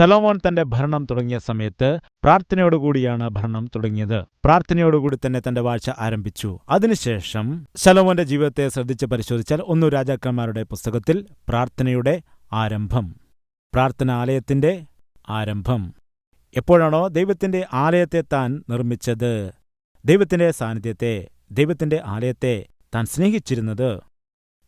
ശലോമോൻ തന്റെ ഭരണം തുടങ്ങിയ സമയത്ത് പ്രാർത്ഥനയോടുകൂടിയാണ് ഭരണം തുടങ്ങിയത്. പ്രാർത്ഥനയോടുകൂടി തന്നെ തന്റെ വാഴ്ച ആരംഭിച്ചു. അതിനുശേഷം ശലോമോന്റെ ജീവിതത്തെ ശ്രദ്ധിച്ച് പരിശോധിച്ചാൽ ഒന്നു രാജാക്കന്മാരുടെ പുസ്തകത്തിൽ പ്രാർത്ഥനയുടെ ആരംഭം. പ്രാർത്ഥന ആലയത്തിന്റെ ആരംഭം. എപ്പോഴാണോ ദൈവത്തിന്റെ ആലയത്തെ താൻ നിർമ്മിച്ചത്. ദൈവത്തിന്റെ സാന്നിധ്യത്തെ ദൈവത്തിന്റെ ആലയത്തെ താൻ സ്നേഹിച്ചിരുന്നത്.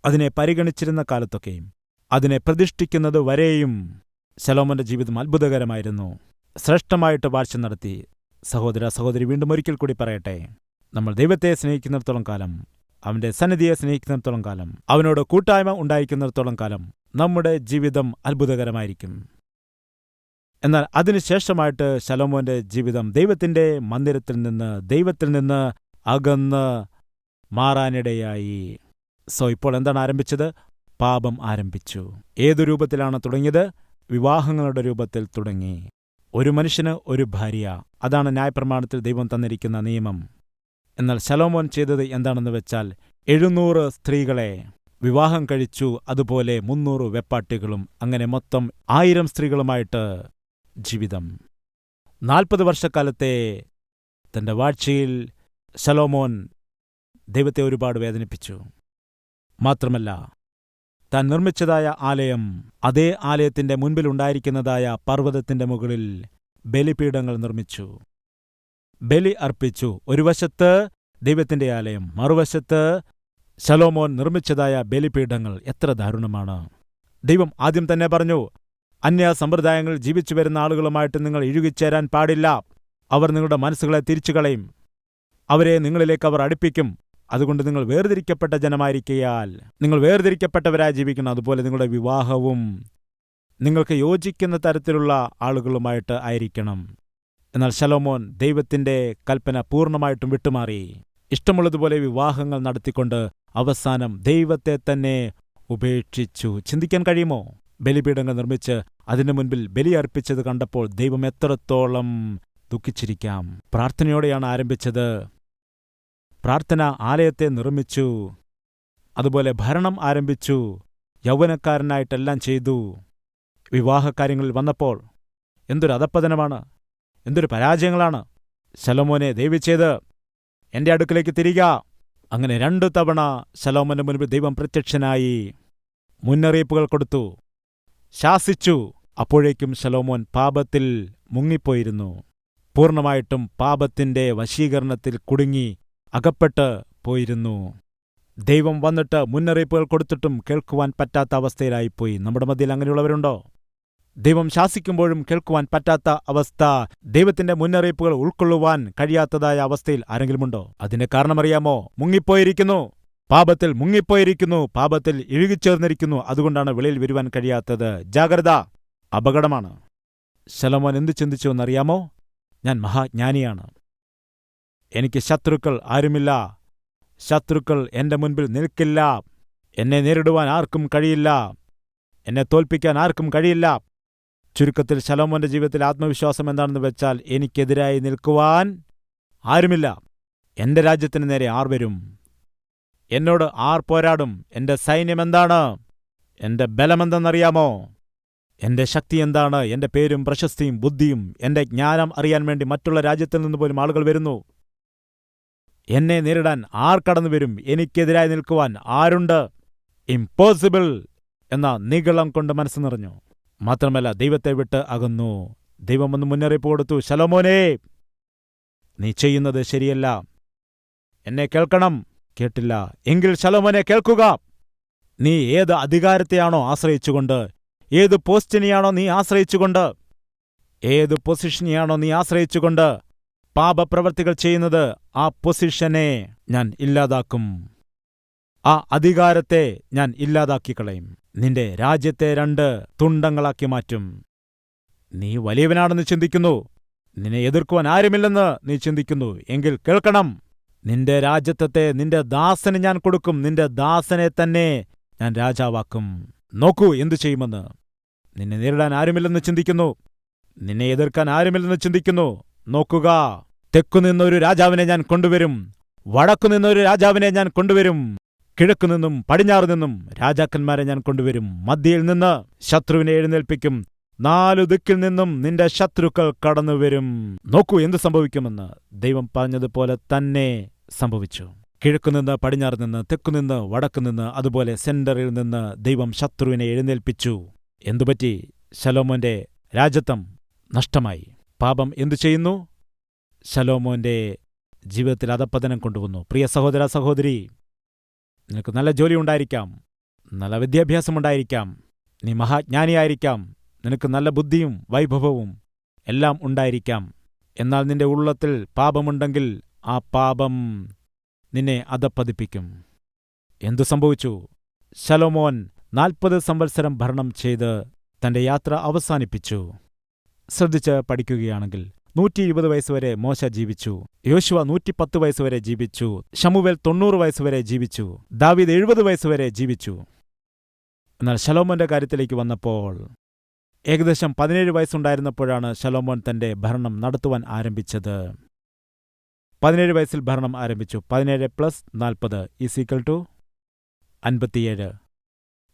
അതിനെ പരിഗണിച്ചിരുന്ന കാലത്തൊക്കെയും അതിനെ പ്രതിഷ്ഠിക്കുന്നത് വരെയും ശലോമോന്റെ ജീവിതം അത്ഭുതകരമായിരുന്നു. ശ്രേഷ്ഠമായിട്ട് വാഴ്ച നടത്തി. സഹോദര സഹോദരി വീണ്ടും ഒരിക്കൽ കൂടി പറയട്ടെ. നമ്മൾ ദൈവത്തെ സ്നേഹിക്കുന്നിടത്തോളം കാലം അവന്റെ സന്നിധിയെ സ്നേഹിക്കുന്നിടത്തോളം കാലം അവനോട് കൂട്ടായ്മ ഉണ്ടായിരിക്കുന്നിടത്തോളം കാലം നമ്മുടെ ജീവിതം അത്ഭുതകരമായിരിക്കും. എന്നാൽ അതിനുശേഷമായിട്ട് ശലോമോന്റെ ജീവിതം ദൈവത്തിന്റെ മന്ദിരത്തിൽ നിന്ന് ദൈവത്തിൽ നിന്ന് അകന്ന് മാറാനിടയായി. സോ ഇപ്പോൾ എന്താണ് ആരംഭിച്ചത്? പാപം ആരംഭിച്ചു. ഏതു രൂപത്തിലാണ് തുടങ്ങിയത്? വിവാഹങ്ങളുടെ രൂപത്തിൽ തുടങ്ങി. ഒരു മനുഷ്യന് ഒരു ഭാര്യ അതാണ് ന്യായപ്രമാണത്തിൽ ദൈവം തന്നിരിക്കുന്ന നിയമം. എന്നാൽ ശലോമോൻ ചെയ്തത് എന്താണെന്ന് വെച്ചാൽ എഴുന്നൂറ് സ്ത്രീകളെ വിവാഹം കഴിച്ചു അതുപോലെ മുന്നൂറ് വെപ്പാട്ടികളും അങ്ങനെ മൊത്തം ആയിരം സ്ത്രീകളുമായിട്ട് ജീവിതം. നാൽപ്പത് വർഷക്കാലത്തെ തന്റെ വാഴ്ചയിൽ ശലോമോൻ ദൈവത്തെ ഒരുപാട് വേദനിപ്പിച്ചു. മാത്രമല്ല താൻ നിർമ്മിച്ചതായ ആലയം അതേ ആലയത്തിന്റെ മുൻപിലുണ്ടായിരിക്കുന്നതായ പർവതത്തിന്റെ മുകളിൽ ബലിപീഠങ്ങൾ നിർമ്മിച്ചു. ബലി അർപ്പിച്ചു. ഒരു വശത്ത് ദൈവത്തിന്റെ ആലയം മറുവശത്ത് ശലോമോൻ നിർമ്മിച്ചതായ ബലിപീഠങ്ങൾ. എത്ര ദാരുണമാണ്. ദൈവം ആദ്യം തന്നെ പറഞ്ഞു അന്യ സമ്പ്രദായങ്ങൾ ജീവിച്ചു വരുന്ന ആളുകളുമായിട്ട് നിങ്ങൾ ഇഴുകിച്ചേരാൻ പാടില്ല. അവർ നിങ്ങളുടെ മനസ്സുകളെ തിരിച്ചു കളയും അവരെ നിങ്ങളിലേക്ക് അവർ അടുപ്പിക്കും. അതുകൊണ്ട് നിങ്ങൾ വേർതിരിക്കപ്പെട്ട ജനമായിരിക്കയാൽ നിങ്ങൾ വേർതിരിക്കപ്പെട്ടവരായി ജീവിക്കണം അതുപോലെ നിങ്ങളുടെ വിവാഹവും നിങ്ങൾക്ക് യോജിക്കുന്ന തരത്തിലുള്ള ആളുകളുമായിട്ട് ആയിരിക്കണം. എന്നാൽ ശലോമോൻ ദൈവത്തിന്റെ കൽപ്പന പൂർണമായിട്ടും വിട്ടുമാറി. ഇഷ്ടമുള്ളതുപോലെ വിവാഹങ്ങൾ നടത്തിക്കൊണ്ട് അവസാനം ദൈവത്തെ തന്നെ ഉപേക്ഷിച്ചു. ചിന്തിക്കാൻ കഴിയുമോ? ബലിപീഠങ്ങൾ നിർമ്മിച്ച് അതിനു മുൻപിൽ ബലിയർപ്പിച്ചത് കണ്ടപ്പോൾ ദൈവം എത്രത്തോളം ദുഃഖിച്ചിരിക്കാം. പ്രാർത്ഥനയോടെയാണ് ആരംഭിച്ചത്. പ്രാർത്ഥന ആലയത്തെ നിർമ്മിച്ചു. അതുപോലെ ഭരണം ആരംഭിച്ചു. യൗവനക്കാരനായിട്ടെല്ലാം ചെയ്തു. വിവാഹകാര്യങ്ങളിൽ വന്നപ്പോൾ എന്തൊരു അധപ്പതനമാണ് എന്തൊരു പരാജയങ്ങളാണ്. ശലോമോനെ ദൈവിച്ചത് എന്റെ അടുക്കലേക്ക് തിരിക. അങ്ങനെ രണ്ടു തവണ ശലോമോന്റെ മുൻപിൽ ദൈവം പ്രത്യക്ഷനായി. മുന്നറിയിപ്പുകൾ കൊടുത്തു. ശാസിച്ചു. അപ്പോഴേക്കും ശലോമോൻ പാപത്തിൽ മുങ്ങിപ്പോയിരുന്നു. പൂർണമായിട്ടും പാപത്തിന്റെ വശീകരണത്തിൽ കുടുങ്ങി. അകപ്പെട്ട് പോയിരുന്നു. ദൈവം വന്നിട്ട് മുന്നറിയിപ്പുകൾ കൊടുത്തിട്ടും കേൾക്കുവാൻ പറ്റാത്ത അവസ്ഥയിലായിപ്പോയി. നമ്മുടെ മധ്യയിൽ അങ്ങനെയുള്ളവരുണ്ടോ? ദൈവം ശാസിക്കുമ്പോഴും കേൾക്കുവാൻ പറ്റാത്ത അവസ്ഥ ദൈവത്തിന്റെ മുന്നറിയിപ്പുകൾ ഉൾക്കൊള്ളുവാൻ കഴിയാത്തതായ അവസ്ഥയിൽ ആരെങ്കിലുമുണ്ടോ? അതിന്റെ കാരണമറിയാമോ? മുങ്ങിപ്പോയിരിക്കുന്നു. പാപത്തിൽ മുങ്ങിപ്പോയിരിക്കുന്നു. പാപത്തിൽ ഇഴുകിച്ചേർന്നിരിക്കുന്നു. അതുകൊണ്ടാണ് വെളിയിൽ വരുവാൻ കഴിയാത്തത്. ജാഗ്രത അപകടമാണ്. ശലമോൻ എന്തു ചിന്തിച്ചു എന്നറിയാമോ? ഞാൻ മഹാജ്ഞാനിയാണ്. എനിക്ക് ശത്രുക്കൾ ആരുമില്ല. ശത്രുക്കൾ എന്റെ മുൻപിൽ നിൽക്കില്ല. എന്നെ നേരിടുവാൻ ആർക്കും കഴിയില്ല. എന്നെ തോൽപ്പിക്കാൻ ആർക്കും കഴിയില്ല. ചുരുക്കത്തിൽ ശലോമോന്റെ ജീവിതത്തിൽ ആത്മവിശ്വാസം എന്താണെന്ന് വെച്ചാൽ എനിക്കെതിരായി നിൽക്കുവാൻ ആരുമില്ല. എന്റെ രാജ്യത്തിന് നേരെ ആർ വരും. എന്നോട് ആർ പോരാടും. എന്റെ സൈന്യമെന്താണ് എന്റെ ബലമെന്തെന്നറിയാമോ? എന്റെ ശക്തി എന്താണ്? എന്റെ പേരും പ്രശസ്തിയും ബുദ്ധിയും എന്റെ ജ്ഞാനം അറിയാൻ വേണ്ടി മറ്റുള്ള രാജ്യത്തിൽ നിന്ന് പോലും ആളുകൾ വരുന്നു. എന്നെ നേരിടാൻ ആർ കടന്നു വരും? എനിക്കെതിരായി നിൽക്കുവാൻ ആരുണ്ട്? ഇംപോസിബിൾ എന്ന നീകളം കൊണ്ട് മനസ്സ് നിറഞ്ഞു. മാത്രമല്ല ദൈവത്തെ വിട്ട് അകന്നു. ദൈവം ഒന്ന് മുന്നറിയിപ്പ് കൊടുത്തു. ശലോമോനെ നീ ചെയ്യുന്നത് ശരിയല്ല. എന്നെ കേൾക്കണം? കേട്ടില്ല. എങ്കിൽ ശലോമോനെ കേൾക്കുക. നീ ഏത് അധികാരത്തെയാണോ ആശ്രയിച്ചുകൊണ്ട് ഏത് പോസ്റ്റിനെയാണോ നീ ആശ്രയിച്ചുകൊണ്ട് ഏത് പൊസിഷനെയാണോ നീ ആശ്രയിച്ചുകൊണ്ട് പാപപ്രവർത്തികൾ ചെയ്യുന്നത് ആ പൊസിഷനെ ഞാൻ ഇല്ലാതാക്കും. ആ അധികാരത്തെ ഞാൻ ഇല്ലാതാക്കി കളയും നിന്റെ രാജ്യത്തെ രണ്ട് തുണ്ടങ്ങളാക്കി മാറ്റും. നീ വലിയവനാണെന്ന് ചിന്തിക്കുന്നു. നിന്നെ എതിർക്കുവാൻ ആരുമില്ലെന്ന് നീ ചിന്തിക്കുന്നു. എങ്കിൽ കേൾക്കണം. നിന്റെ രാജ്യത്വത്തെ നിന്റെ ദാസന് ഞാൻ കൊടുക്കും. നിന്റെ ദാസനെ തന്നെ ഞാൻ രാജാവാക്കും. നോക്കൂ എന്തു ചെയ്യുമെന്ന്. നിന്നെ നേരിടാൻ ആരുമില്ലെന്ന് ചിന്തിക്കുന്നു. നിന്നെ എതിർക്കാൻ ആരുമില്ലെന്ന് ചിന്തിക്കുന്നു. നോക്കുക. തെക്കുനിന്നൊരു രാജാവിനെ ഞാൻ കൊണ്ടുവരും. വടക്കുനിന്നൊരു രാജാവിനെ ഞാൻ കൊണ്ടുവരും. കിഴക്കുനിന്നും പടിഞ്ഞാറു നിന്നും രാജാക്കന്മാരെ ഞാൻ കൊണ്ടുവരും. മധ്യയിൽ നിന്ന് ശത്രുവിനെ എഴുന്നേൽപ്പിക്കും. നാലു ദിക്കിൽ നിന്നും നിന്റെ ശത്രുക്കൾ കടന്നുവരും. നോക്കൂ എന്തു സംഭവിക്കുമെന്ന് ദൈവം പറഞ്ഞതുപോലെ തന്നെ സംഭവിച്ചു. കിഴക്കുനിന്ന് പടിഞ്ഞാറ് നിന്ന് തെക്കുനിന്ന് വടക്കുനിന്ന് അതുപോലെ സെന്ററിൽ നിന്ന് ദൈവം ശത്രുവിനെ എഴുന്നേൽപ്പിച്ചു. എന്തുപറ്റി? ശലോമോന്റെ രാജത്വം നഷ്ടമായി. പാപം എന്തു ചെയ്യുന്നു? ശലോമോന്റെ ജീവിതത്തിൽ അധപ്പതനം കൊണ്ടുവന്നു. പ്രിയ സഹോദര സഹോദരി നിനക്ക് നല്ല ജോലി ഉണ്ടായിരിക്കാം. നല്ല വിദ്യാഭ്യാസമുണ്ടായിരിക്കാം നീ മഹാജ്ഞാനിയായിരിക്കാം. നിനക്ക് നല്ല ബുദ്ധിയും വൈഭവവും എല്ലാം ഉണ്ടായിരിക്കാം. എന്നാൽ നിന്റെ ഉള്ളത്തിൽ പാപമുണ്ടെങ്കിൽ ആ പാപം നിന്നെ അധപ്പതിപ്പിക്കും. എന്തു സംഭവിച്ചു? ശലോമോൻ നാൽപ്പത് സംവത്സരം ഭരണം ചെയ്ത് തന്റെ യാത്ര അവസാനിപ്പിച്ചു. ശ്രദ്ധിച്ച് പഠിക്കുകയാണെങ്കിൽ നൂറ്റി ഇരുപത് വയസ്സുവരെ മോശ ജീവിച്ചു. യോശുവ നൂറ്റിപ്പത്ത് വയസ്സുവരെ ജീവിച്ചു. ഷമുവേൽ തൊണ്ണൂറ് വയസ്സുവരെ ജീവിച്ചു. ദാവീദ് എഴുപത് വയസ്സുവരെ ജീവിച്ചു. എന്നാൽ ഷലോമോന്റെ കാര്യത്തിലേക്ക് വന്നപ്പോൾ ഏകദേശം പതിനേഴ് വയസ്സുണ്ടായിരുന്നപ്പോഴാണ് ഷലോമോൻ തന്റെ ഭരണം നടത്തുവാൻ ആരംഭിച്ചത്. പതിനേഴ് വയസ്സിൽ ഭരണം ആരംഭിച്ചു. പതിനേഴ് പ്ലസ് നാൽപ്പത് ഈസീക്വൽ ടു അൻപത്തിയേഴ്.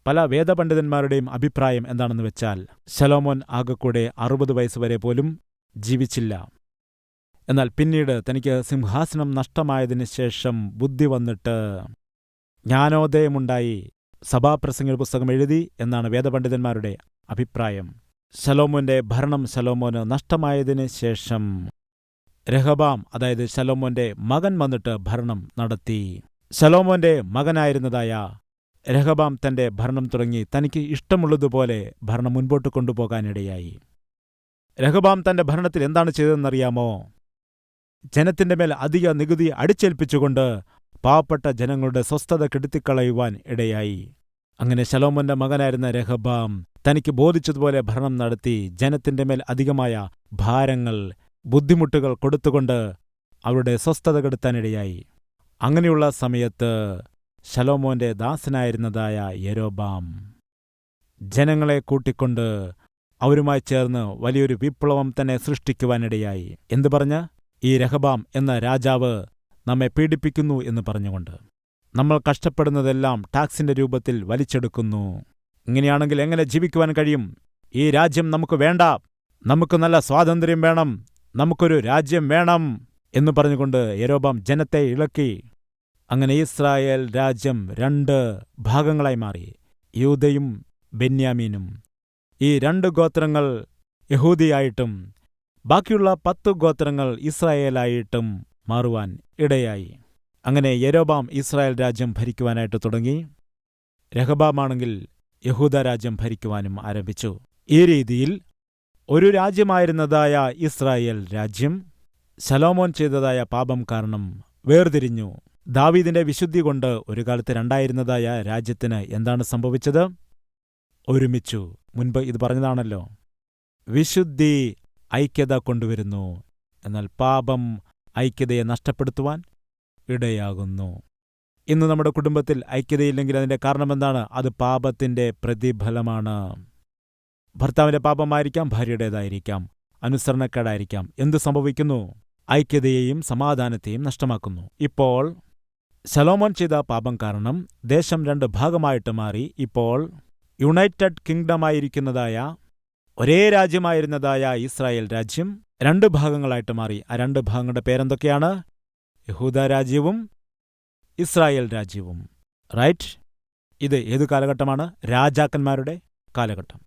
പല വേദപണ്ഡിതന്മാരുടെയും അഭിപ്രായം എന്താണെന്ന് വെച്ചാൽ ശലോമോൻ ആകെക്കൂടെ അറുപത് വയസ്സുവരെ പോലും ജീവിച്ചില്ല. എന്നാൽ പിന്നീട് തനിക്ക് സിംഹാസനം നഷ്ടമായതിനു ശേഷം ബുദ്ധി വന്നിട്ട് ജ്ഞാനോദയമുണ്ടായി സഭാപ്രസംഗ പുസ്തകം എഴുതി എന്നാണ് വേദപണ്ഡിതന്മാരുടെ അഭിപ്രായം. ശലോമോന്റെ ഭരണം ശലോമോന് നഷ്ടമായതിനു ശേഷം രഹബാം അതായത് ശലോമോന്റെ മകൻ വന്നിട്ട് ഭരണം നടത്തി. ശലോമോന്റെ മകനായിരുന്നതായ രഹബാം തന്റെ ഭരണം തുടങ്ങി തനിക്ക് ഇഷ്ടമുള്ളതുപോലെ ഭരണം മുൻപോട്ട് കൊണ്ടുപോകാനിടയായി. രഹബാം തന്റെ ഭരണത്തിൽ എന്താണ് ചെയ്തതെന്നറിയാമോ? ജനത്തിന്റെ മേൽ അധിക നികുതി അടിച്ചേൽപ്പിച്ചുകൊണ്ട് പാവപ്പെട്ട ജനങ്ങളുടെ സ്വസ്ഥത കെടുത്തിക്കളയുവാൻ ഇടയായി. അങ്ങനെ ശലോമോന്റെ മകനായിരുന്ന രഹബാം തനിക്ക് ബോധിച്ചതുപോലെ ഭരണം നടത്തി ജനത്തിന്റെ മേൽ അധികമായ ഭാരങ്ങൾ ബുദ്ധിമുട്ടുകൾ കൊടുത്തുകൊണ്ട് അവരുടെ സ്വസ്ഥത കെടുത്താനിടയായി. അങ്ങനെയുള്ള സമയത്ത് ശലോമോന്റെ ദാസനായിരുന്നതായ യരോബാം. ജനങ്ങളെ കൂട്ടിക്കൊണ്ട് അവരുമായി ചേർന്ന് വലിയൊരു വിപ്ലവം തന്നെ സൃഷ്ടിക്കുവാനിടയായി. എന്തു പറഞ്ഞ്? ഈ രഹബാം എന്ന രാജാവ് നമ്മെ പീഡിപ്പിക്കുന്നു എന്ന് പറഞ്ഞുകൊണ്ട്. നമ്മൾ കഷ്ടപ്പെടുന്നതെല്ലാം ടാക്സിന്റെ രൂപത്തിൽ വലിച്ചെടുക്കുന്നു. ഇങ്ങനെയാണെങ്കിൽ എങ്ങനെ ജീവിക്കുവാൻ കഴിയും? ഈ രാജ്യം നമുക്ക് വേണ്ട. നമുക്ക് നല്ല സ്വാതന്ത്ര്യം വേണം. നമുക്കൊരു രാജ്യം വേണം എന്ന് പറഞ്ഞുകൊണ്ട് യരോബാം ജനത്തെ ഇളക്കി. അങ്ങനെ ഇസ്രായേൽ രാജ്യം രണ്ട് ഭാഗങ്ങളായി മാറി യൂതയും ബെന്യാമീനും. ഈ രണ്ട് ഗോത്രങ്ങൾ യഹൂദിയായിട്ടും ബാക്കിയുള്ള പത്തു ഗോത്രങ്ങൾ ഇസ്രായേലായിട്ടും മാറുവാൻ ഇടയായി. അങ്ങനെ യരോബാം ഇസ്രായേൽ രാജ്യം ഭരിക്കുവാനായിട്ട് തുടങ്ങി. രഹബാമാണെങ്കിൽ യഹൂദ രാജ്യം ഭരിക്കുവാനും ആരംഭിച്ചു. ഈ രീതിയിൽ ഒരു രാജ്യമായിരുന്നതായ ഇസ്രായേൽ രാജ്യം ശലോമോൻ ചെയ്തതായ പാപം കാരണം വേർതിരിഞ്ഞു. ദാവീദിന്റെ വിശുദ്ധി കൊണ്ട് ഒരു കാലത്ത് രണ്ടായിരുന്നതായ രാജ്യത്തിന് എന്താണ് സംഭവിച്ചത്? ഒരുമിച്ചു. മുൻപ് ഇത് പറഞ്ഞതാണല്ലോ. വിശുദ്ധി ഐക്യത കൊണ്ടുവരുന്നു. എന്നാൽ പാപം ഐക്യതയെ നഷ്ടപ്പെടുത്തുവാൻ ഇടയാകുന്നു. ഇന്ന് നമ്മുടെ കുടുംബത്തിൽ ഐക്യതയില്ലെങ്കിൽ അതിന്റെ കാരണമെന്താണ് അത് പാപത്തിന്റെ പ്രതിഫലമാണ്. ഭർത്താവിന്റെ പാപമായിരിക്കാം ഭാര്യയുടേതായിരിക്കാം അനുസരണക്കേടായിരിക്കാം. എന്തു സംഭവിക്കുന്നു? ഐക്യതയെയും സമാധാനത്തെയും നഷ്ടമാക്കുന്നു. ഇപ്പോൾ ശലോമോൻ ചെയ്ത പാപം കാരണം ദേശം രണ്ട് ഭാഗമായിട്ട് മാറി. ഇപ്പോൾ യുണൈറ്റഡ് കിങ്ഡമായിരിക്കുന്നതായ ഒരേ രാജ്യമായിരുന്നതായ ഇസ്രായേൽ രാജ്യം രണ്ട് ഭാഗങ്ങളായിട്ട് മാറി. ആ രണ്ട് ഭാഗങ്ങളുടെ പേരെന്തൊക്കെയാണ്? യഹൂദ രാജ്യവും ഇസ്രായേൽ രാജ്യവും. റൈറ്റ് ഇത് ഏതു കാലഘട്ടമാണ്? രാജാക്കന്മാരുടെ കാലഘട്ടം.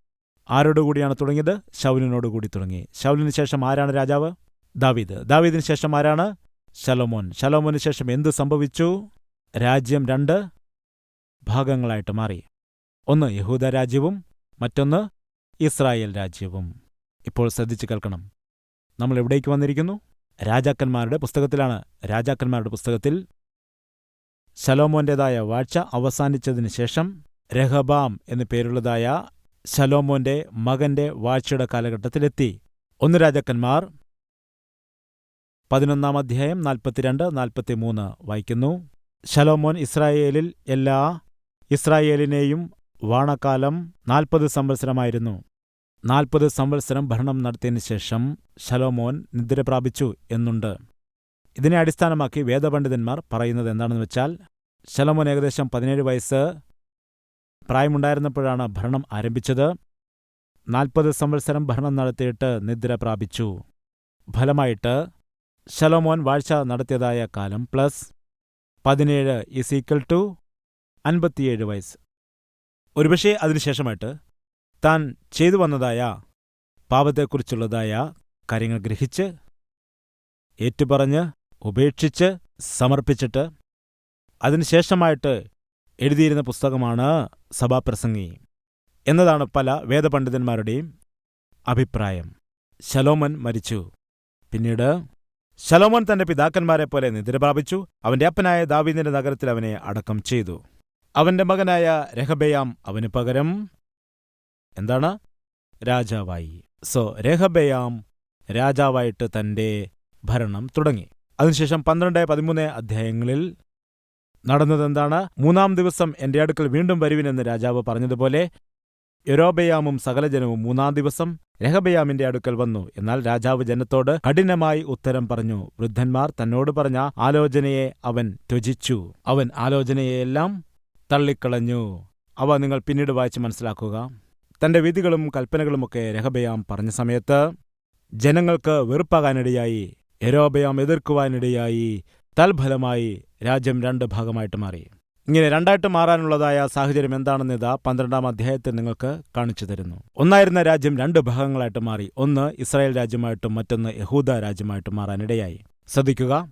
ആരോടുകൂടിയാണ് തുടങ്ങിയത്? ശൗലിനോടുകൂടി തുടങ്ങി. ശൗലിന് ശേഷം ആരാണ് രാജാവ്? ദാവീദ്. ദാവീദിന് ശേഷം ആരാണ്? ശലോമോൻ. ശലോമോന് ശേഷം എന്തു സംഭവിച്ചു? രാജ്യം രണ്ട് ഭാഗങ്ങളായിട്ട് മാറി. ഒന്ന് യഹൂദ രാജ്യവും മറ്റൊന്ന് ഇസ്രായേൽ രാജ്യവും. ഇപ്പോൾ ശ്രദ്ധിച്ചു കേൾക്കണം. നമ്മൾ എവിടേക്ക് വന്നിരിക്കുന്നു? രാജാക്കന്മാരുടെ പുസ്തകത്തിലാണ്. രാജാക്കന്മാരുടെ പുസ്തകത്തിൽ ശലോമോന്റേതായ വാഴ്ച അവസാനിച്ചതിനു ശേഷം രഹബാം എന്നു പേരുള്ളതായ ശലോമോന്റെ മകന്റെ വാഴ്ചയുടെ കാലഘട്ടത്തിലെത്തി. ഒന്ന് രാജാക്കന്മാർ പതിനൊന്നാം അധ്യായം നാൽപ്പത്തിരണ്ട് നാൽപ്പത്തിമൂന്ന് വായിക്കുന്നു. ശലോമോൻ ഇസ്രായേലിൽ എല്ലാ ഇസ്രായേലിനെയും വാണക്കാലം നാൽപ്പത് സംവത്സരമായിരുന്നു. നാൽപ്പത് സംവത്സരം ഭരണം നടത്തിയതിനു ശേഷം ശലോമോൻ നിദ്ര പ്രാപിച്ചു എന്നുണ്ട്. ഇതിനെ അടിസ്ഥാനമാക്കി വേദപണ്ഡിതന്മാർ പറയുന്നത് എന്താണെന്ന് വെച്ചാൽ ശലോമോൻ ഏകദേശം പതിനേഴ് വയസ്സ് പ്രായമുണ്ടായിരുന്നപ്പോഴാണ് ഭരണം ആരംഭിച്ചത്. നാൽപ്പത് സംവത്സരം ഭരണം നടത്തിയിട്ട് നിദ്ര പ്രാപിച്ചു. ഫലമായിട്ട് ശലോമോൻ വാഴ്ച നടത്തിയതായ കാലം പ്ലസ് പതിനേഴ് ഇസ് ഈക്വൽ ടു അൻപത്തിയേഴ് വയസ്സ്. ഒരുപക്ഷെ അതിനുശേഷമായിട്ട് താൻ ചെയ്തു വന്നതായ പാപത്തെക്കുറിച്ചുള്ളതായ കാര്യങ്ങൾ ഗ്രഹിച്ച് ഏറ്റുപറഞ്ഞ് ഉപേക്ഷിച്ച് സമർപ്പിച്ചിട്ട് അതിനുശേഷമായിട്ട് എഴുതിയിരുന്ന പുസ്തകമാണ് സഭാപ്രസംഗി എന്നതാണ് പല വേദപണ്ഡിതന്മാരുടെയും അഭിപ്രായം. ശലോമൻ മരിച്ചു. പിന്നീട് ശലോമോൻ തന്റെ പിതാക്കന്മാരെ പോലെ നിദ്ര പ്രാപിച്ചു. അവന്റെ അപ്പനായ ദാവീദിന്റെ നഗരത്തിൽ അവനെ അടക്കം ചെയ്തു. അവന്റെ മകനായ രഹബയാം അവന് പകരം എന്താണ്? രാജാവായി. സോ രഹബയാം രാജാവായിട്ട് തന്റെ ഭരണം തുടങ്ങി. അതിനുശേഷം പന്ത്രണ്ട് പതിമൂന്ന് അധ്യായങ്ങളിൽ നടന്നതെന്താണ്? മൂന്നാം ദിവസം എന്റെ അടുക്കൽ വീണ്ടും വരുവിനെന്ന് രാജാവ് പറഞ്ഞതുപോലെ യൊരോബയാമും സകലജനവും മൂന്നാം ദിവസം രഹബയാമിന്റെ അടുക്കൽ വന്നു. എന്നാൽ രാജാവ് ജനത്തോട് കഠിനമായി ഉത്തരം പറഞ്ഞു. വൃദ്ധന്മാർ തന്നോട് പറഞ്ഞ ആലോചനയെ അവൻ ത്യജിച്ചു. അവൻ ആലോചനയെല്ലാം തള്ളിക്കളഞ്ഞു. അവ നിങ്ങൾ പിന്നീട് വായിച്ച് മനസ്സിലാക്കുക. തന്റെ വിധികളും കൽപ്പനകളുമൊക്കെ രഹബയാം പറഞ്ഞ സമയത്ത് ജനങ്ങൾക്ക് വെറുപ്പാകാനിടയായി യരോബയാം എതിർക്കുവാനിടയായി തൽഫലമായി രാജ്യം രണ്ട് ഭാഗമായിട്ട് മാറി. ഇങ്ങനെ രണ്ടായിട്ട് മാറാനുള്ളതായ സാഹചര്യം എന്താണെന്ന് ഇതാ പന്ത്രണ്ടാം അധ്യായത്തിൽ നിങ്ങൾക്ക് കാണിച്ചു തരുന്നു. ഒന്നായിരുന്ന രാജ്യം രണ്ട് ഭാഗങ്ങളായിട്ട് മാറി. ഒന്ന് ഇസ്രായേൽ രാജ്യമായിട്ടും മറ്റൊന്ന് യഹൂദ രാജ്യമായിട്ടും മാറാനിടയായി. ശ്രദ്ധിക്കുക.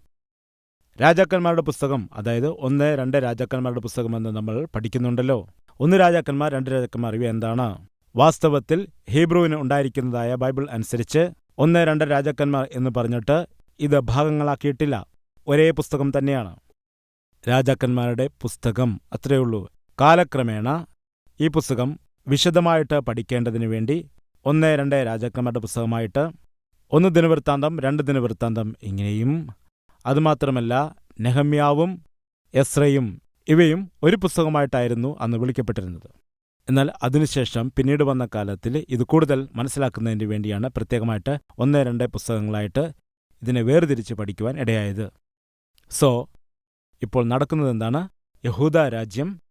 രാജാക്കന്മാരുടെ പുസ്തകം അതായത് ഒന്ന് രണ്ട് രാജാക്കന്മാരുടെ പുസ്തകം എന്ന് നമ്മൾ പഠിക്കുന്നുണ്ടല്ലോ. ഒന്ന് രാജാക്കന്മാർ രണ്ട് രാജാക്കന്മാർ ഇവ എന്താണ്? വാസ്തവത്തിൽ ഹീബ്രുവിന് ഉണ്ടായിരിക്കുന്നതായ ബൈബിൾ അനുസരിച്ച് ഒന്ന് രണ്ട് രാജാക്കന്മാർ എന്ന് പറഞ്ഞിട്ട് ഇത് ഭാഗങ്ങളാക്കിയിട്ടില്ല. ഒരേ പുസ്തകം തന്നെയാണ്. രാജാക്കന്മാരുടെ പുസ്തകം അത്രയുള്ളൂ. കാലക്രമേണ ഈ പുസ്തകം വിശദമായിട്ട് പഠിക്കേണ്ടതിനു വേണ്ടി ഒന്നേ രണ്ട് രാജാക്കന്മാരുടെ പുസ്തകമായിട്ട് ഒന്ന് ദിനവൃത്താന്തം രണ്ട് ദിനവൃത്താന്തം ഇങ്ങനെയും. അതുമാത്രമല്ല നെഹമ്യാവും എസ്രയും ഇവയും ഒരു പുസ്തകമായിട്ടായിരുന്നു അന്ന് വിളിക്കപ്പെട്ടിരുന്നത്. എന്നാൽ അതിനുശേഷം പിന്നീട് വന്ന കാലത്തിൽ ഇത് കൂടുതൽ മനസ്സിലാക്കുന്നതിന് വേണ്ടിയാണ് പ്രത്യേകമായിട്ട് ഒന്നേ രണ്ട് പുസ്തകങ്ങളായിട്ട് ഇതിനെ വേർതിരിച്ച് പഠിക്കുവാൻ ഇടയായത്. സോ ഇപ്പോൾ നടക്കുന്നത് എന്താണ്? യഹൂദ രാജ്യം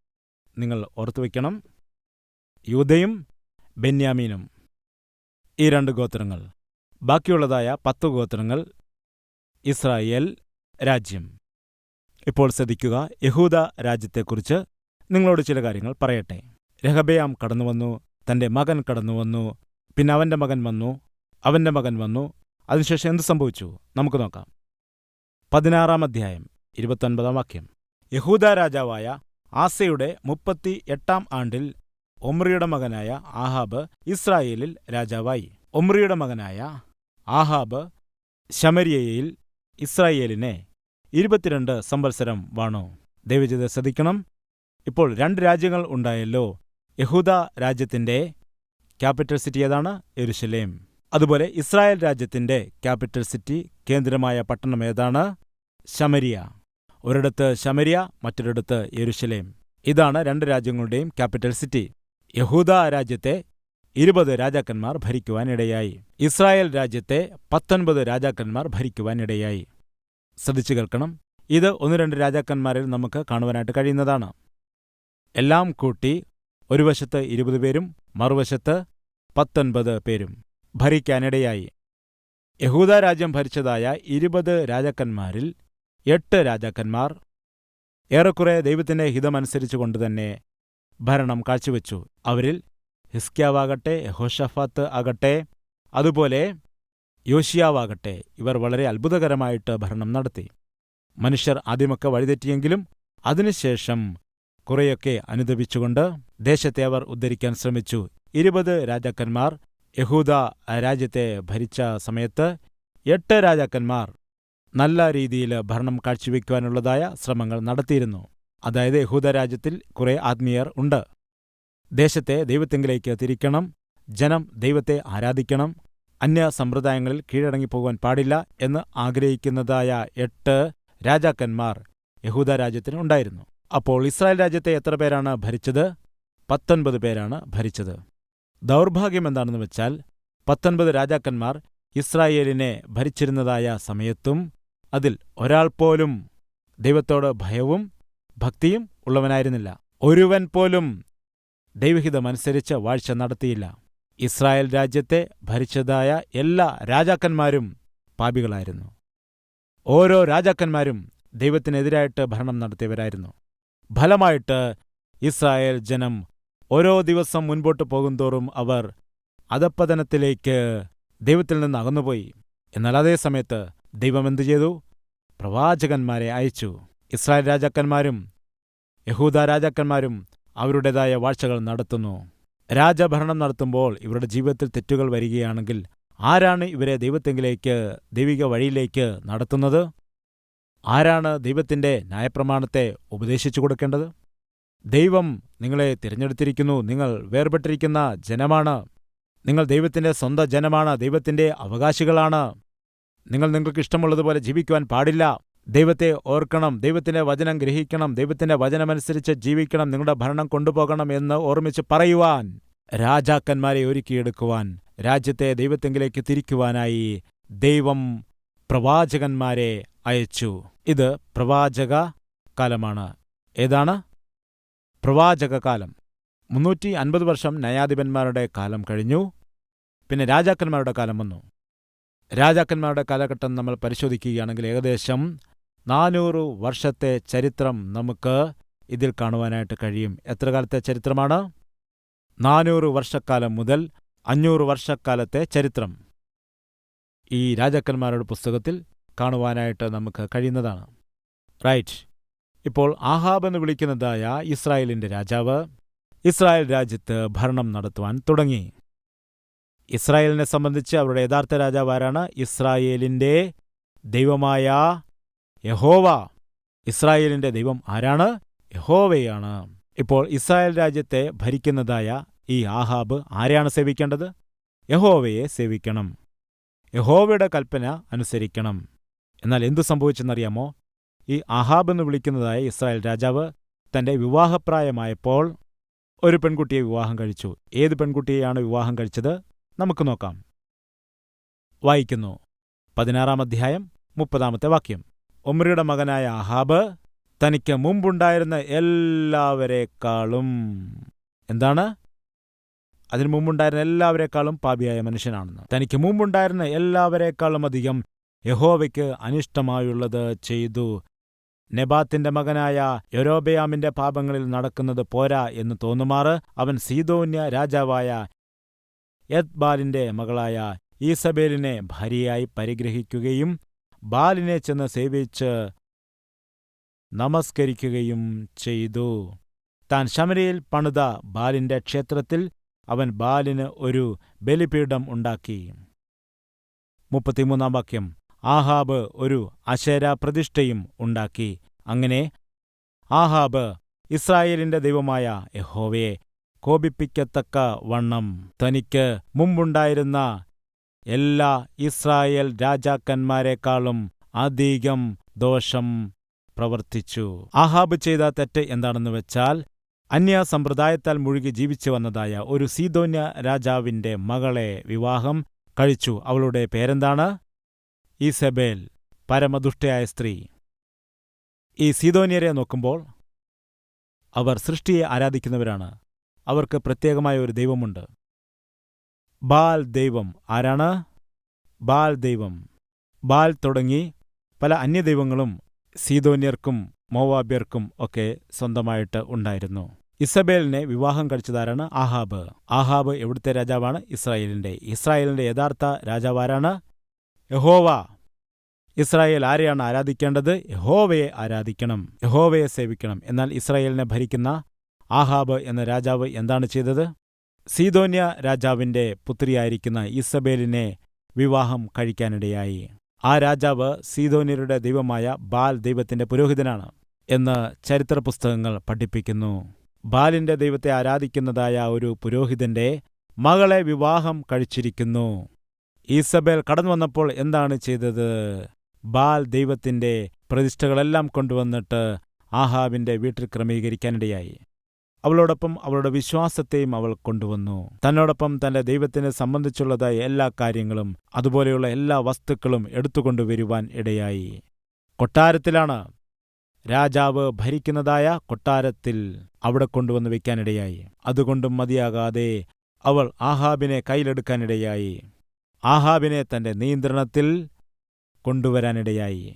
നിങ്ങൾ ഓർത്തുവെക്കണം യൂതയും ബെന്യാമീനും. ഈ രണ്ട് ഗോത്രങ്ങൾ. ബാക്കിയുള്ളതായ പത്ത് ഗോത്രങ്ങൾ ഇസ്രായേൽ രാജ്യം. ഇപ്പോൾ ശ്രദ്ധിക്കുക യഹൂദ രാജ്യത്തെക്കുറിച്ച് നിങ്ങളോട് ചില കാര്യങ്ങൾ പറയട്ടെ. രഹബയാം കടന്നുവന്നു തന്റെ മകൻ കടന്നു വന്നു പിന്നെ അവന്റെ മകൻ വന്നു അവന്റെ മകൻ വന്നു. അതിനുശേഷം എന്ത് സംഭവിച്ചു? നമുക്ക് നോക്കാം. പതിനാറാം അധ്യായം. ഇരുപത്തൊൻപതാം വാക്യം. യഹൂദ രാജാവായ ആസയുടെ മുപ്പത്തി എട്ടാം ആണ്ടിൽ ഒമ്രിയുടെ മകനായ ആഹാബ് ഇസ്രായേലിൽ രാജാവായി. ഒമ്രിയുടെ മകനായ ആഹാബ് ശമരിയയിൽ ഇസ്രായേലിനെ ഇരുപത്തിരണ്ട് സംവത്സരം വാണു. ദൈവജത ശ്രദ്ധിക്കണം. ഇപ്പോൾ രണ്ട് രാജ്യങ്ങൾ ഉണ്ടായല്ലോ. യഹൂദ രാജ്യത്തിന്റെ ക്യാപിറ്റൽ സിറ്റി ഏതാണ്? എരുഷലേം അതുപോലെ ഇസ്രായേൽ രാജ്യത്തിന്റെ ക്യാപിറ്റൽ സിറ്റി കേന്ദ്രമായ പട്ടണം ഏതാണ്? ശമരിയ. ഒരിടത്ത് ശമരിയ മറ്റൊരിടത്ത് യെരുശലേം. ഇതാണ് രണ്ട് രാജ്യങ്ങളുടെയും ക്യാപിറ്റൽ സിറ്റി യഹൂദ രാജ്യത്തെ ഇരുപത് രാജാക്കന്മാർ ഭരിക്കുവാനിടയായി. ഇസ്രായേൽ രാജ്യത്തെ പത്തൊൻപത് രാജാക്കന്മാർ ഭരിക്കുവാനിടയായി. ശ്രദ്ധിച്ചു കേൾക്കണം. ഇത് ഒന്ന് രണ്ട് രാജാക്കന്മാരിൽ നമുക്ക് കാണുവാനായിട്ട് കഴിയുന്നതാണ്. എല്ലാം കൂട്ടി ഒരു വശത്ത് ഇരുപത് പേരും മറുവശത്ത് പത്തൊൻപത് പേരും ഭരിക്കാനിടയായി. യഹൂദ രാജ്യം ഭരിച്ചതായ ഇരുപത് രാജാക്കന്മാരിൽ എട്ട് രാജാക്കന്മാർ. ഏറെക്കുറെ ദൈവത്തിന്റെ ഹിതമനുസരിച്ചുകൊണ്ട് തന്നെ ഭരണം കാഴ്ചവെച്ചു. അവരിൽ ഹിസ്ക്യാവാകട്ടെ ഹോഷഫാത്ത് ആകട്ടെ അതുപോലെ യോഷിയാവാകട്ടെ ഇവർ വളരെ അത്ഭുതകരമായിട്ട് ഭരണം നടത്തി. മനുഷ്യർ ആദ്യമൊക്കെ വഴിതെറ്റിയെങ്കിലും അതിനുശേഷം കുറെയൊക്കെ അനുദപിച്ചുകൊണ്ട് ദേശത്തെ അവർ ഉദ്ധരിക്കാൻ ശ്രമിച്ചു. ഇരുപത് രാജാക്കന്മാർ യഹൂദ രാജ്യത്തെ ഭരിച്ച സമയത്ത് എട്ട് രാജാക്കന്മാർ നല്ല രീതിയിൽ ഭരണം കാഴ്ചവെക്കുവാനുള്ളതായ ശ്രമങ്ങൾ നടത്തിയിരുന്നു. അതായത് യഹൂദ രാജ്യത്തിൽ കുറെ ആത്മീയർ ഉണ്ട്. ദേശത്തെ ദൈവത്തെങ്കിലേക്ക് തിരിക്കണം. ജനം ദൈവത്തെ ആരാധിക്കണം. അന്യ സമ്പ്രദായങ്ങളിൽ കീഴടങ്ങിപ്പോകുവാൻ പാടില്ല എന്ന് ആഗ്രഹിക്കുന്നതായ എട്ട് രാജാക്കന്മാർ യഹൂദ രാജ്യത്തിന് ഉണ്ടായിരുന്നു. അപ്പോൾ ഇസ്രായേൽ രാജ്യത്തെ എത്ര പേരാണ് ഭരിച്ചത്? പത്തൊൻപത് പേരാണ് ഭരിച്ചത്. ദൗർഭാഗ്യം എന്താണെന്ന് വെച്ചാൽ പത്തൊൻപത് രാജാക്കന്മാർ ഇസ്രായേലിനെ ഭരിച്ചിരുന്നതായ സമയത്തും അതിൽ ഒരാൾ പോലും ദൈവത്തോട് ഭയവും ഭക്തിയും ഉള്ളവനായിരുന്നില്ല. ഒരുവൻ പോലും ദൈവഹിതമനുസരിച്ച് വാഴ്ച നടത്തിയില്ല. ഇസ്രായേൽ രാജ്യത്തെ ഭരിച്ചതായ എല്ലാ രാജാക്കന്മാരും പാപികളായിരുന്നു. ഓരോ രാജാക്കന്മാരും ദൈവത്തിനെതിരായിട്ട് ഭരണം നടത്തിയവരായിരുന്നു. ഫലമായിട്ട് ഇസ്രായേൽ ജനം ഓരോ ദിവസം മുൻപോട്ട് പോകുന്തോറും അവർ അധപ്പതനത്തിലേക്ക് ദൈവത്തിൽ നിന്ന് അകന്നുപോയി. എന്നാൽ അതേ സമയത്ത് ദൈവം എന്തു ചെയ്തു? പ്രവാചകന്മാരെ അയച്ചു. ഇസ്രായേൽ രാജാക്കന്മാരും യഹൂദ രാജാക്കന്മാരും അവരുടേതായ വാഴ്ചകൾ നടത്തുന്നു. രാജഭരണം നടത്തുമ്പോൾ ഇവരുടെ ജീവിതത്തിൽ തെറ്റുകൾ വരികയാണെങ്കിൽ ആരാണ് ഇവരെ ദൈവത്തെങ്കിലേക്ക് ദൈവിക വഴിയിലേക്ക് നടത്തുന്നത്? ആരാണ് ദൈവത്തിന്റെ ന്യായപ്രമാണത്തെ ഉപദേശിച്ചു കൊടുക്കേണ്ടത്? ദൈവം നിങ്ങളെ തിരഞ്ഞെടുത്തിരിക്കുന്നു. നിങ്ങൾ വേർപെട്ടിരിക്കുന്ന ജനമാണ്. നിങ്ങൾ ദൈവത്തിന്റെ സ്വന്തം ജനമാണ് ദൈവത്തിന്റെ അവകാശികളാണ്. നിങ്ങൾ നിങ്ങൾക്ക് ഇഷ്ടമുള്ളതുപോലെ ജീവിക്കുവാൻ പാടില്ല. ദൈവത്തെ ഓർക്കണം ദൈവത്തിന്റെ വചനം ഗ്രഹിക്കണം ദൈവത്തിന്റെ വചനമനുസരിച്ച് ജീവിക്കണം നിങ്ങളുടെ ഭരണം കൊണ്ടുപോകണം എന്ന് ഓർമ്മിച്ച് പറയുവാൻ. രാജാക്കന്മാരെ ഒരുക്കിയെടുക്കുവാൻ രാജ്യത്തെ ദൈവത്തെങ്കിലേക്ക് തിരിക്കുവാനായി ദൈവം പ്രവാചകന്മാരെ അയച്ചു. ഇത് പ്രവാചക കാലമാണ്. ഏതാണ്? പ്രവാചകകാലം മുന്നൂറ്റി അൻപത് വർഷം ന്യായാധിപന്മാരുടെ കാലം കഴിഞ്ഞു. പിന്നെ രാജാക്കന്മാരുടെ കാലം വന്നു. രാജാക്കന്മാരുടെ കാലഘട്ടം നമ്മൾ പരിശോധിക്കുകയാണെങ്കിൽ ഏകദേശം നാനൂറ് വർഷത്തെ ചരിത്രം നമുക്ക് ഇതിൽ കാണുവാനായിട്ട് കഴിയും. എത്ര കാലത്തെ ചരിത്രമാണ്? നാനൂറ് വർഷക്കാലം മുതൽ അഞ്ഞൂറ് വർഷക്കാലത്തെ ചരിത്രം ഈ രാജാക്കന്മാരുടെ പുസ്തകത്തിൽ കാണുവാനായിട്ട് നമുക്ക് കഴിയുന്നതാണ്. റൈറ്റ്. ഇപ്പോൾ ആഹാബ് എന്ന് വിളിക്കുന്നതായ ഇസ്രായേലിന്റെ രാജാവ് ഇസ്രായേൽ രാജ്യത്ത് ഭരണം നടത്തുവാൻ തുടങ്ങി. ഇസ്രായേലിനെ സംബന്ധിച്ച് അവരുടെ യഥാർത്ഥ രാജാവ് ആരാണ് ഇസ്രായേലിന്റെ ദൈവമായ യഹോവ. ഇസ്രായേലിന്റെ ദൈവം ആരാണ്? യഹോവയാണ്. ഇപ്പോൾ ഇസ്രായേൽ രാജ്യത്തെ ഭരിക്കുന്നതായ ഈ ആഹാബ് ആരെയാണ് സേവിക്കേണ്ടത്? യഹോവയെ സേവിക്കണം. യഹോവയുടെ കൽപ്പന അനുസരിക്കണം. എന്നാൽ എന്തു സംഭവിച്ചെന്നറിയാമോ? ഈ അഹാബ് എന്ന് വിളിക്കുന്നതായ ഇസ്രായേൽ രാജാവ് തന്റെ വിവാഹപ്രായമായപ്പോൾ ഒരു പെൺകുട്ടിയെ വിവാഹം കഴിച്ചു. ഏത് പെൺകുട്ടിയെയാണ് വിവാഹം കഴിച്ചത്? നമുക്ക് നോക്കാം. വായിക്കുന്നു. പതിനാറാം അധ്യായം മുപ്പതാമത്തെ വാക്യം. ഒമ്രിയുടെ മകനായ അഹാബ് തനിക്ക് മുമ്പുണ്ടായിരുന്ന എല്ലാവരേക്കാളും എന്താണ്? അതിനു മുമ്പുണ്ടായിരുന്ന എല്ലാവരേക്കാളും പാപിയായ മനുഷ്യനാണെന്ന്. തനിക്ക് മുമ്പുണ്ടായിരുന്ന എല്ലാവരേക്കാളും അധികം യഹോവയ്ക്ക് അനിഷ്ടമായുള്ളത് ചെയ്തു. നെബാത്തിന്റെ മകനായ യൊരോബയാമിന്റെ പാപങ്ങളിൽ നടക്കുന്നത് പോരാ എന്ന് തോന്നുമാറ് അവൻ സീതോന്യ രാജാവായ യത്ബാലിന്റെ മകളായ ഈസബേലിനെ ഭാര്യയായി പരിഗ്രഹിക്കുകയും ബാലിനെ ചെന്ന് സേവിച്ച് നമസ്കരിക്കുകയും ചെയ്തു. താൻ ശമരയിൽ പണിത ബാലിന്റെ ക്ഷേത്രത്തിൽ അവൻ ബാലിന് ഒരു ബലിപീഠം ഉണ്ടാക്കി. മുപ്പത്തിമൂന്നാം വാക്യം. ആഹാബ് ഒരു അശേര പ്രതിഷ്ഠയും ഉണ്ടാക്കി. അങ്ങനെ ആഹാബ് ഇസ്രായേലിന്റെ ദൈവമായ യഹോവയെ കോപിപ്പിക്കത്തക്ക വണ്ണം തനിക്ക് മുമ്പുണ്ടായിരുന്ന എല്ലാ ഇസ്രായേൽ രാജാക്കന്മാരെക്കാളും അധികം ദോഷം പ്രവർത്തിച്ചു. ആഹാബ് ചെയ്ത തെറ്റ് എന്താണെന്ന് വെച്ചാൽ അന്യ സമ്പ്രദായത്താൽ മുഴുകി ജീവിച്ചു വന്നതായ ഒരു സീതോന്യ രാജാവിന്റെ മകളെ വിവാഹം കഴിച്ചു. അവളുടെ പേരെന്താണ്? ഈസബേൽ പരമദുഷ്ടയായ സ്ത്രീ. ഈ സീതോന്യരെ നോക്കുമ്പോൾ അവർ സൃഷ്ടിയെ ആരാധിക്കുന്നവരാണ്. അവർക്ക് പ്രത്യേകമായ ഒരു ദൈവമുണ്ട്. ബാൽ ദൈവം ആരാണ്? ബാൽ ദൈവം. ബാൽ തുടങ്ങി പല അന്യദൈവങ്ങളും സീതോന്യർക്കും മോവാബ്യർക്കും ഒക്കെ സ്വന്തമായിട്ട് ഉണ്ടായിരുന്നു. ഇസബേലിനെ വിവാഹം കഴിച്ചതാരാണ്? ആഹാബ്. ആഹാബ് എവിടുത്തെ രാജാവാണ്? ഇസ്രായേലിന്റെ. ഇസ്രായേലിന്റെ യഥാർത്ഥ രാജാവാരാണ് യഹോവ. ഇസ്രായേൽ ആരെയാണ് ആരാധിക്കേണ്ടത്? യഹോവയെ ആരാധിക്കണം. യഹോവയെ സേവിക്കണം. എന്നാൽ ഇസ്രായേലിനെ ഭരിക്കുന്ന ആഹാബ് എന്ന രാജാവ് എന്താണ് ചെയ്തത്? സീതോന്യ രാജാവിന്റെ പുത്രിയായിരിക്കുന്ന ഇസബേലിനെ വിവാഹം കഴിക്കാനിടയായി. ആ രാജാവ് സീതോന്യരുടെ ദൈവമായ ബാൽ ദൈവത്തിന്റെ പുരോഹിതനാണ് എന്ന് ചരിത്ര പുസ്തകങ്ങൾ പഠിപ്പിക്കുന്നു. ബാലിന്റെ ദൈവത്തെ ആരാധിക്കുന്നതായ ഒരു പുരോഹിതന്റെ മകളെ വിവാഹം കഴിച്ചിരിക്കുന്നു. ഈസബേൽ കടന്നു വന്നപ്പോൾ എന്താണ് ചെയ്തത്? ബാൽ ദൈവത്തിന്റെ പ്രതിഷ്ഠകളെല്ലാം കൊണ്ടുവന്നിട്ട് ആഹാബിന്റെ വീട്ടിൽ ക്രമീകരിക്കാനിടയായി. അവളോടൊപ്പം അവളുടെ വിശ്വാസത്തെയും അവൾ കൊണ്ടുവന്നു. തന്നോടൊപ്പം തന്റെ ദൈവത്തിനെ സംബന്ധിച്ചുള്ളതായ എല്ലാ കാര്യങ്ങളും അതുപോലെയുള്ള എല്ലാ വസ്തുക്കളും എടുത്തുകൊണ്ടുവരുവാൻ ഇടയായി. കൊട്ടാരത്തിലാണ് രാജാവ് ഭരിക്കുന്നതായ കൊട്ടാരത്തിൽ അവിടെ കൊണ്ടുവന്ന് വയ്ക്കാനിടയായി അതുകൊണ്ടും മതിയാകാതെ അവൾ ആഹാബിനെ കയ്യിലെടുക്കാനിടയായി ആഹാബിനെ തന്റെ നിയന്ത്രണത്തിൽ കൊണ്ടുവരാനിടയായി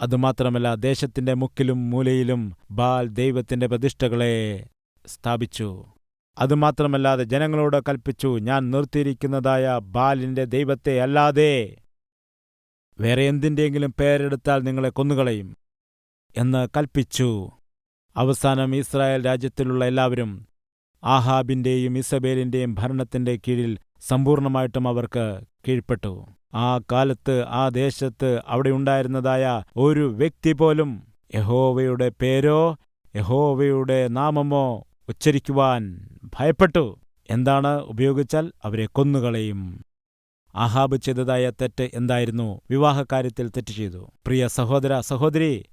അതുമാത്രമല്ല ദേശത്തിന്റെ മുക്കിലും മൂലയിലും ബാൽ ദൈവത്തിന്റെ പ്രതിഷ്ഠകളെ സ്ഥാപിച്ചു. അതുമാത്രമല്ലാതെ ജനങ്ങളോട് കൽപ്പിച്ചു ഞാൻ നിർത്തിയിരിക്കുന്നതായ ബാലിന്റെ ദൈവത്തെ അല്ലാതെ വേറെ എന്തിന്റെയെങ്കിലും പേരെടുത്താൽ നിങ്ങളെ കൊന്നുകളയും എന്ന് കൽപ്പിച്ചു. അവസാനം ഇസ്രായേൽ രാജ്യത്തിലുള്ള എല്ലാവരും ആഹാബിന്റെയും ഇസബേലിന്റെയും ഭരണത്തിന്റെ കീഴിൽ സമ്പൂർണമായിട്ടും അവർക്ക് കീഴ്പ്പെട്ടു. ആ കാലത്ത് ആ ദേശത്ത് അവിടെ ഉണ്ടായിരുന്നതായ ഒരു വ്യക്തി പോലും യഹോവയുടെ പേരോ യഹോവയുടെ നാമമോ ഉച്ചരിക്കുവാൻ ഭയപ്പെട്ടു. എന്താണ് ഉപയോഗിച്ചാൽ? അവരെ കൊന്നുകളയും. ആഹാബ് ചെയ്തതായ തെറ്റ് എന്തായിരുന്നു? വിവാഹകാര്യത്തിൽ തെറ്റ് ചെയ്തു. പ്രിയ സഹോദര സഹോദരി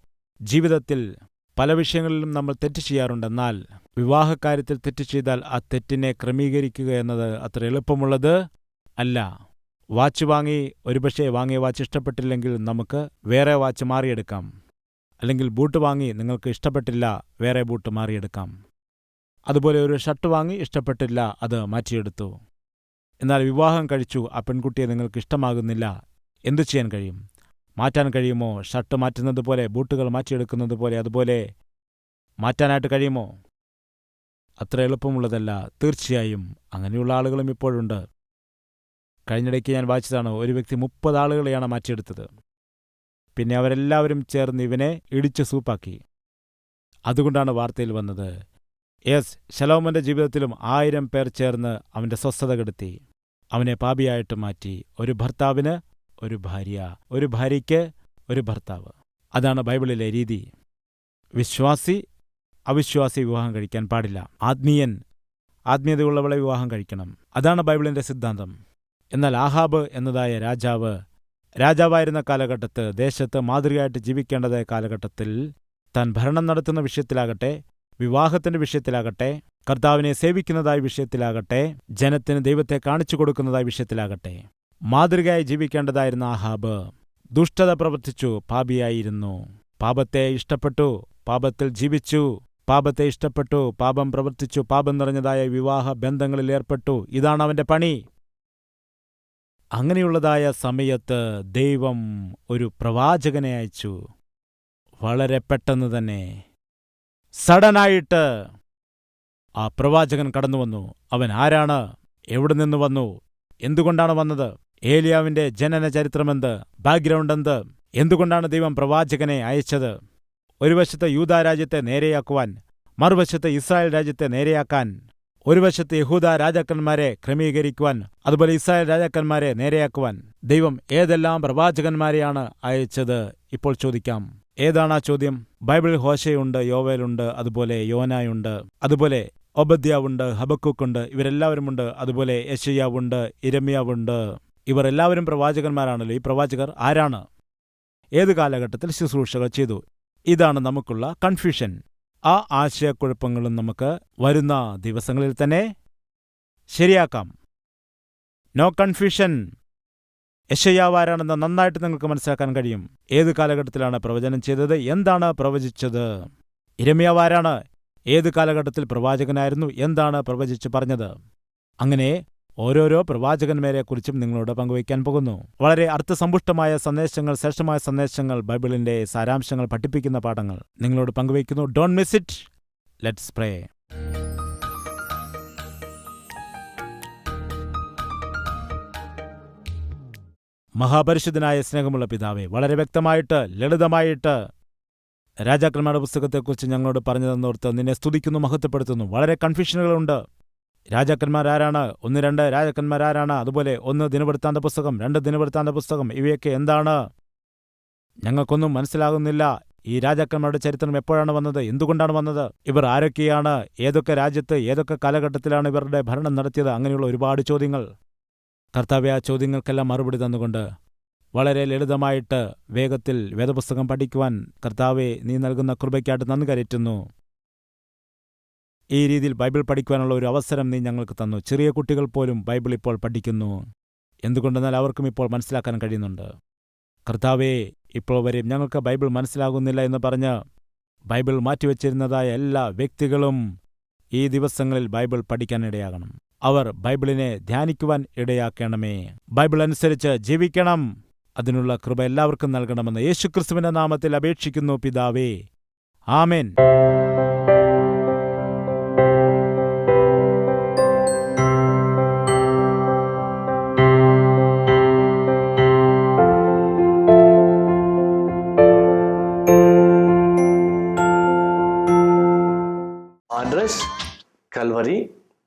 ജീവിതത്തിൽ പല വിഷയങ്ങളിലും നമ്മൾ തെറ്റ് ചെയ്യാറുണ്ടെന്നാൽ വിവാഹകാര്യത്തിൽ തെറ്റ് ചെയ്താൽ ആ തെറ്റിനെ ക്രമീകരിക്കുക എന്നത് അത്ര എളുപ്പമുള്ളത് അല്ല. വാച്ച് വാങ്ങി ഒരുപക്ഷെ വാങ്ങിയ വാച്ച് ഇഷ്ടപ്പെട്ടില്ലെങ്കിൽ നമുക്ക് വേറെ വാച്ച് മാറിയെടുക്കാം. അല്ലെങ്കിൽ ബൂട്ട് വാങ്ങി നിങ്ങൾക്ക് ഇഷ്ടപ്പെട്ടില്ല വേറെ ബൂട്ട് മാറിയെടുക്കാം. അതുപോലെ ഒരു ഷർട്ട് വാങ്ങി ഇഷ്ടപ്പെട്ടില്ല അത് മാറ്റിയെടുത്തു. എന്നാൽ വിവാഹം കഴിച്ചു ആ പെൺകുട്ടിയെ നിങ്ങൾക്ക് ഇഷ്ടമാകുന്നില്ല. എന്തു ചെയ്യാൻ കഴിയും? മാറ്റാൻ കഴിയുമോ? ഷർട്ട് മാറ്റുന്നത് പോലെ ബൂട്ടുകൾ മാറ്റിയെടുക്കുന്നത് പോലെ അതുപോലെ മാറ്റാനായിട്ട് കഴിയുമോ? അത്ര എളുപ്പമുള്ളതല്ല. തീർച്ചയായും അങ്ങനെയുള്ള ആളുകളും ഇപ്പോഴുണ്ട്. കഴിഞ്ഞിടയ്ക്ക് ഞാൻ വായിച്ചതാണ് ഒരു വ്യക്തി മുപ്പത് ആളുകളെയാണ് മാറ്റിയെടുത്തത്. പിന്നെ അവരെല്ലാവരും ചേർന്ന് ഇവനെ ഇടിച്ച് സൂപ്പാക്കി. അതുകൊണ്ടാണ് വാർത്തയിൽ വന്നത് യെസ് ശലോമന്റെ ജീവിതത്തിലും ആയിരം പേർ ചേർന്ന് അവന്റെ സ്വസ്ഥത കെടുത്തി. അവനെ പാപിയായിട്ട് മാറ്റി. ഒരു ഭർത്താവിന് ഒരു ഭാര്യ. ഒരു ഭാര്യയ്ക്ക് ഒരു ഭർത്താവ്. അതാണ് ബൈബിളിലെ രീതി. വിശ്വാസി അവിശ്വാസി വിവാഹം കഴിക്കാൻ പാടില്ല. ആത്മീയൻ ആത്മീയതയുള്ളവളെ വിവാഹം കഴിക്കണം. അതാണ് ബൈബിളിന്റെ സിദ്ധാന്തം. എന്നാൽ ആഹാബ് എന്നതായ രാജാവ് രാജാവായിരുന്ന കാലഘട്ടത്ത് ദേശത്ത് മാതൃകയായിട്ട് ജീവിക്കേണ്ടതായ കാലഘട്ടത്തിൽ താൻ ഭരണം നടത്തുന്ന വിഷയത്തിലാകട്ടെ വിവാഹത്തിന്റെ വിഷയത്തിലാകട്ടെ കർത്താവിനെ സേവിക്കുന്നതായ വിഷയത്തിലാകട്ടെ ജനത്തിന് ദൈവത്തെ കാണിച്ചു കൊടുക്കുന്നതായ വിഷയത്തിലാകട്ടെ. മാതൃകയായി ജീവിക്കേണ്ടതായിരുന്ന ആഹാബ് ദുഷ്ടത പ്രവർത്തിച്ചു പാപിയായിരുന്നു. പാപത്തെ ഇഷ്ടപ്പെട്ടു പാപത്തിൽ ജീവിച്ചു. പാപത്തെ ഇഷ്ടപ്പെട്ടു പാപം പ്രവർത്തിച്ചു പാപം നിറഞ്ഞതായ വിവാഹ ബന്ധങ്ങളിൽ ഏർപ്പെട്ടു. ഇതാണ് അവന്റെ പണി. അങ്ങനെയുള്ളതായ സമയത്ത് ദൈവം ഒരു പ്രവാചകനെ അയച്ചു. വളരെ പെട്ടെന്ന് തന്നെ സഡനായിട്ട് ആ പ്രവാചകൻ കടന്നു വന്നു. അവൻ ആരാണ്? എവിടെ നിന്ന് വന്നു? എന്തുകൊണ്ടാണ് വന്നത്? ഏലിയാവിന്റെ ജനന ചരിത്രമെന്ത് ബാക്ക്ഗ്രൗണ്ട് എന്ത്? എന്തുകൊണ്ടാണ് ദൈവം പ്രവാചകനെ അയച്ചത്? ഒരു വശത്ത് യൂതാ രാജ്യത്തെ നേരെയാക്കുവാൻ മറുവശത്ത് ഇസ്രായേൽ രാജ്യത്തെ നേരെയാക്കാൻ ഒരു വശത്ത് യഹൂദ രാജാക്കന്മാരെ ക്രമീകരിക്കുവാൻ അതുപോലെ ഇസ്രായേൽ രാജാക്കന്മാരെ നേരെയാക്കുവാൻ ദൈവം ഏതെല്ലാം പ്രവാചകന്മാരെയാണ് അയച്ചത്? ഇപ്പോൾ ചോദിക്കാം. ഏതാണ് ആ ചോദ്യം? ബൈബിളിൽ ഹോശയുണ്ട് യോവേലുണ്ട് അതുപോലെ യോനായുണ്ട് അതുപോലെ ഒബദ്യാവുണ്ട് ഹബക്കുക്കുണ്ട് ഇവരെല്ലാവരുമുണ്ട് അതുപോലെ യശയ്യാവുണ്ട് ഇരമ്യാവുണ്ട്. ഇവർ എല്ലാവരും പ്രവാചകന്മാരാണല്ലോ. ഈ പ്രവാചകർ ആരാണ്? ഏത് കാലഘട്ടത്തിൽ ശുശ്രൂഷകൾ ചെയ്തു? ഇതാണ് നമുക്കുള്ള കൺഫ്യൂഷൻ. ആ ആശയക്കുഴപ്പങ്ങളും നമുക്ക് വരുന്ന ദിവസങ്ങളിൽ തന്നെ ശരിയാക്കാം. No confusion. യശയാവാരാണെന്ന് നന്നായിട്ട് നിങ്ങൾക്ക് മനസ്സിലാക്കാൻ കഴിയും. ഏത് കാലഘട്ടത്തിലാണ് പ്രവചനം ചെയ്തത്? എന്താണ് പ്രവചിച്ചത്? ഇരമ്യാവാരാണ് ഏത് കാലഘട്ടത്തിൽ പ്രവാചകനായിരുന്നു? എന്താണ് പ്രവചിച്ചു പറഞ്ഞത്? അങ്ങനെ ഓരോരോ പ്രവാചകന്മാരെക്കുറിച്ചും നിങ്ങളോട് പങ്കുവയ്ക്കാൻ പോകുന്നു. വളരെ അർത്ഥസമ്പുഷ്ടമായ സന്ദേശങ്ങൾ ശ്രേഷ്ഠമായ സന്ദേശങ്ങൾ ബൈബിളിന്റെ സാരാംശങ്ങൾ പഠിപ്പിക്കുന്ന പാഠങ്ങൾ നിങ്ങളോട് പങ്കുവയ്ക്കുന്നു. Don't miss it let's pray മഹാപരിശുദ്ധനായ സ്നേഹമുള്ള പിതാവെ വളരെ വ്യക്തമായിട്ട് ലളിതമായിട്ട് രാജാക്കന്മാരുടെ പുസ്തകത്തെക്കുറിച്ച് ഞങ്ങളോട് പറഞ്ഞു തന്നോർത്ത് നിന്നെ സ്തുതിക്കുന്നു മഹത്വപ്പെടുത്തുന്നു. വളരെ കൺഫ്യൂഷനുകളുണ്ട് രാജാക്കന്മാരാരാണ്? ഒന്ന് രണ്ട് രാജാക്കന്മാരാരാണ്? അതുപോലെ ഒന്ന് ദിനവൃത്താന്ത പുസ്തകം രണ്ട് ദിനവൃത്താന്ത പുസ്തകം. ഇവയൊക്കെ എന്താണ്? ഞങ്ങൾക്കൊന്നും മനസ്സിലാകുന്നില്ല. ഈ രാജാക്കന്മാരുടെ ചരിത്രം എപ്പോഴാണ് വന്നത്? എന്തുകൊണ്ടാണ് വന്നത്? ഇവർ ആരൊക്കെയാണ്? ഏതൊക്കെ രാജ്യത്ത് ഏതൊക്കെ കാലഘട്ടത്തിലാണ് ഇവരുടെ ഭരണം നടത്തിയത്? അങ്ങനെയുള്ള ഒരുപാട് ചോദ്യങ്ങൾ. കർത്താവെ ആ ചോദ്യങ്ങൾക്കെല്ലാം മറുപടി തന്നുകൊണ്ട് വളരെ ലളിതമായിട്ട് വേഗത്തിൽ വേദപുസ്തകം പഠിക്കുവാൻ കർത്താവെ നീ നൽകുന്ന കൃപയ്ക്കായിട്ട് നന്ദി കരറ്റുന്നു ഈ രീതിയിൽ ബൈബിൾ പഠിക്കുവാനുള്ള ഒരു അവസരം നീ ഞങ്ങൾക്ക് തന്നു. ചെറിയ കുട്ടികൾ പോലും ബൈബിൾ ഇപ്പോൾ പഠിക്കുന്നു. എന്തുകൊണ്ടെന്നാൽ അവർക്കും ഇപ്പോൾ മനസ്സിലാക്കാൻ കഴിയുന്നുണ്ട്. കർത്താവെ ഇപ്പോൾ വരെയും ഞങ്ങൾക്ക് ബൈബിൾ മനസ്സിലാകുന്നില്ല എന്ന് പറഞ്ഞ് ബൈബിൾ മാറ്റിവെച്ചിരുന്നതായ എല്ലാ വ്യക്തികളും ഈ ദിവസങ്ങളിൽ ബൈബിൾ പഠിക്കാനിടയാകണം അവർ ബൈബിളിനെ ധ്യാനിക്കുവാൻ ഇടയാക്കണമേ. ബൈബിൾ അനുസരിച്ച് ജീവിക്കണം. അതിനുള്ള കൃപ എല്ലാവർക്കും നൽകണമെന്ന് യേശുക്രിസ്തുവിന്റെ നാമത്തിൽ അപേക്ഷിക്കുന്നു പിതാവേ. ആമേൻ. address Calvary,